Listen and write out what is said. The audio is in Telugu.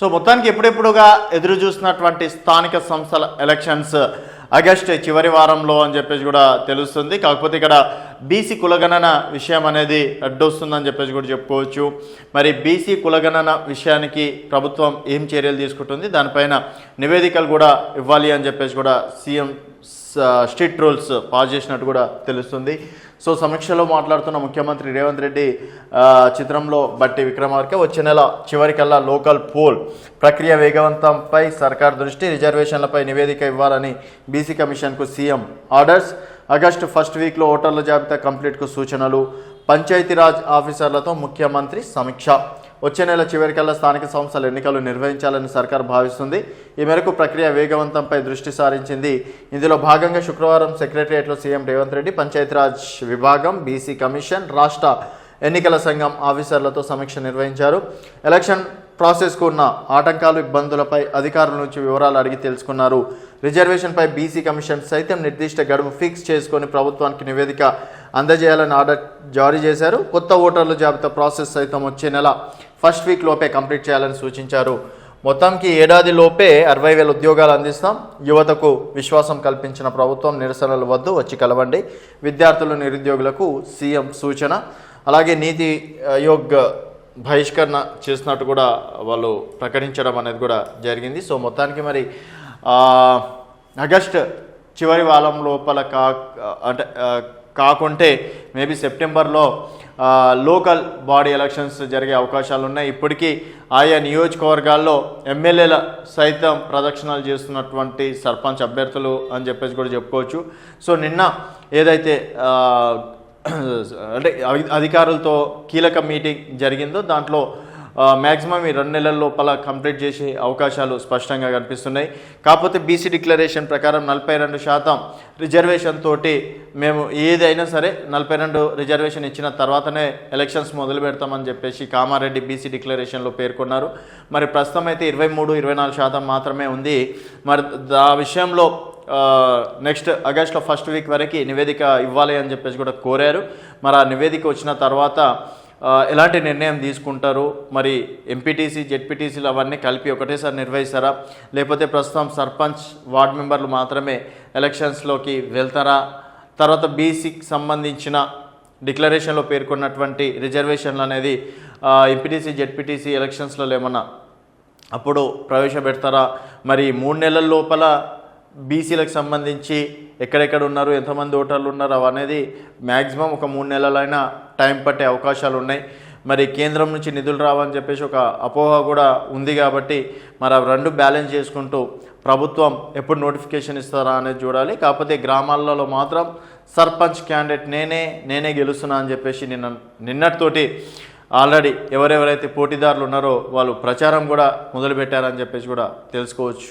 సో మొత్తానికి ఎప్పుడెప్పుడుగా ఎదురు చూసినటువంటి స్థానిక సంస్థల ఎలక్షన్స్ ఆగస్ట్ చివరి వారంలో అని చెప్పేసి కూడా తెలుస్తుంది. కాకపోతే ఇక్కడ బీసీ కులగణన విషయం అనేది అడ్డొస్తుందని చెప్పేసి కూడా చెప్పుకోవచ్చు. మరి బీసీ కులగణన విషయానికి ప్రభుత్వం ఏం చర్యలు తీసుకుంటుంది? దానిపైన నివేదికలు కూడా ఇవ్వాలి అని చెప్పేసి కూడా సీఎం స్ట్రీట్ రూల్స్ పాస్ చేసినట్టు కూడా తెలుస్తుంది. సో సమీక్షలో మాట్లాడుతున్న ముఖ్యమంత్రి రేవంత్ రెడ్డి చిత్రంలో బట్టి విక్రమార్క వచ్చే నెల చివరికల్లా లోకల్ పోల్ ప్రక్రియ వేగవంతంపై సర్కార్ దృష్టి రిజర్వేషన్లపై నివేదిక ఇవ్వాలని బీసీ కమిషన్కు సీఎం ఆర్డర్స్. ఆగస్టు ఫస్ట్ వీక్లో ఓటర్ల జాబితా కంప్లీట్కు సూచనలు. పంచాయతీరాజ్ ఆఫీసర్లతో ముఖ్యమంత్రి సమీక్ష. వచ్చే నెల చివరికల్లా స్థానిక సంస్థల ఎన్నికలు నిర్వహించాలని సర్కార్ భావిస్తుంది. ఈ మేరకు ప్రక్రియ వేగవంతంపై దృష్టి సారించింది. ఇందులో భాగంగా శుక్రవారం సెక్రటరియట్లో సీఎం రేవంత్ రెడ్డి పంచాయతీరాజ్ విభాగం బీసీ కమిషన్ రాష్ట్ర ఎన్నికల సంఘం ఆఫీసర్లతో సమీక్ష నిర్వహించారు. ఎలక్షన్ ప్రాసెస్కు ఉన్న ఆటంకాలు ఇబ్బందులపై అధికారుల నుంచి వివరాలు అడిగి తెలుసుకున్నారు. రిజర్వేషన్పై బీసీ కమిషన్ సైతం నిర్దిష్ట గడువు ఫిక్స్ చేసుకొని ప్రభుత్వానికి నివేదిక అందజేయాలని ఆర్డర్ జారీ చేశారు. కొత్త ఓటర్ల జాబితా ప్రాసెస్ సైతం వచ్చే నెల ఫస్ట్ వీక్ లోపే కంప్లీట్ చేయాలని సూచించారు. మొత్తానికి ఏడాది లోపే అరవై వేల ఉద్యోగాలు అందిస్తాం. యువతకు విశ్వాసం కల్పించిన ప్రభుత్వం నిరసనలు వద్దు వచ్చి కలవండి. విద్యార్థులు నిరుద్యోగులకు సీఎం సూచన. అలాగే నీతి ఆయోగ్ బహిష్కరణ చేసినట్టు కూడా వాళ్ళు ప్రకటించడం అనేది కూడా జరిగింది. సో మొత్తానికి మరి ఆగస్ట్ చివరి వారం లోపల కా అంటే కాకుంటే మేబీ సెప్టెంబర్లో లోకల్ బాడీ ఎలక్షన్స్ జరిగే అవకాశాలు ఉన్నాయి ఇప్పటికీ ఆయా నియోజకవర్గాల్లో ఎమ్మెల్యేల సైతం ప్రదక్షిణాలు చేస్తున్నటువంటి సర్పంచ్ అభ్యర్థులు అని చెప్పేసి కూడా చెప్పుకోవచ్చు. సో నిన్న ఏదైతే అంటే అధికారులతో కీలక మీటింగ్ జరిగిందో దాంట్లో మ్యాక్సిమం ఈ రెండు నెలల లోపల కంప్లీట్ చేసే అవకాశాలు స్పష్టంగా కనిపిస్తున్నాయి. కాకపోతే బీసీ డిక్లరేషన్ ప్రకారం నలభై రెండు శాతం రిజర్వేషన్ తోటి మేము ఏదైనా సరే నలభై రెండు రిజర్వేషన్ ఇచ్చిన తర్వాతనే ఎలక్షన్స్ మొదలు పెడతామని చెప్పేసి కామారెడ్డి బీసీ డిక్లరేషన్లో పేర్కొన్నారు. మరి ప్రస్తుతం అయితే ఇరవై మూడు ఇరవై నాలుగు శాతం మాత్రమే ఉంది. మరి ఆ విషయంలో నెక్స్ట్ ఆగస్ట్లో ఫస్ట్ వీక్ వరకు నివేదిక ఇవ్వాలి అని చెప్పేసి కూడా కోరారు. మరి ఆ నివేదిక వచ్చిన తర్వాత ఎలాంటి నిర్ణయం తీసుకుంటారు? మరి ఎంపీటీసీ జెడ్పీటీసీలు అవన్నీ కలిపి ఒకటేసారి నిర్వహిస్తారా? లేకపోతే ప్రస్తుతం సర్పంచ్ వార్డ్ మెంబర్లు మాత్రమే ఎలక్షన్స్లోకి వెళ్తారా? తర్వాత బీసీకి సంబంధించిన డిక్లరేషన్లో పేర్కొన్నటువంటి రిజర్వేషన్లు అనేది ఎంపీటీసీ జెడ్పీటీసీ ఎలక్షన్స్లో ఏమన్నా అప్పుడు ప్రవేశపెడతారా? మరి మూడు నెలల లోపల బీసీలకు సంబంధించి ఎక్కడెక్కడ ఉన్నారు? ఎంతమంది ఓటర్లు ఉన్నారు? అవనేది మ్యాక్సిమం ఒక మూడు నెలలైనా టైం పట్టే అవకాశాలు ఉన్నాయి. మరి కేంద్రం నుంచి నిధులు రావని చెప్పేసి ఒక అపోహ కూడా ఉంది కాబట్టి మరి అవి రెండు బ్యాలెన్స్ చేసుకుంటూ ప్రభుత్వం ఎప్పుడు నోటిఫికేషన్ ఇస్తారా అనేది చూడాలి. కాకపోతే గ్రామాలలో మాత్రం సర్పంచ్ క్యాండిడేట్ నేనే నేనే గెలుస్తున్నా అని చెప్పేసి నిన్న నిన్నటితోటి ఆల్రెడీ ఎవరెవరైతే పోటీదారులు ఉన్నారో వాళ్ళు ప్రచారం కూడా మొదలుపెట్టారని చెప్పేసి కూడా తెలుసుకోవచ్చు.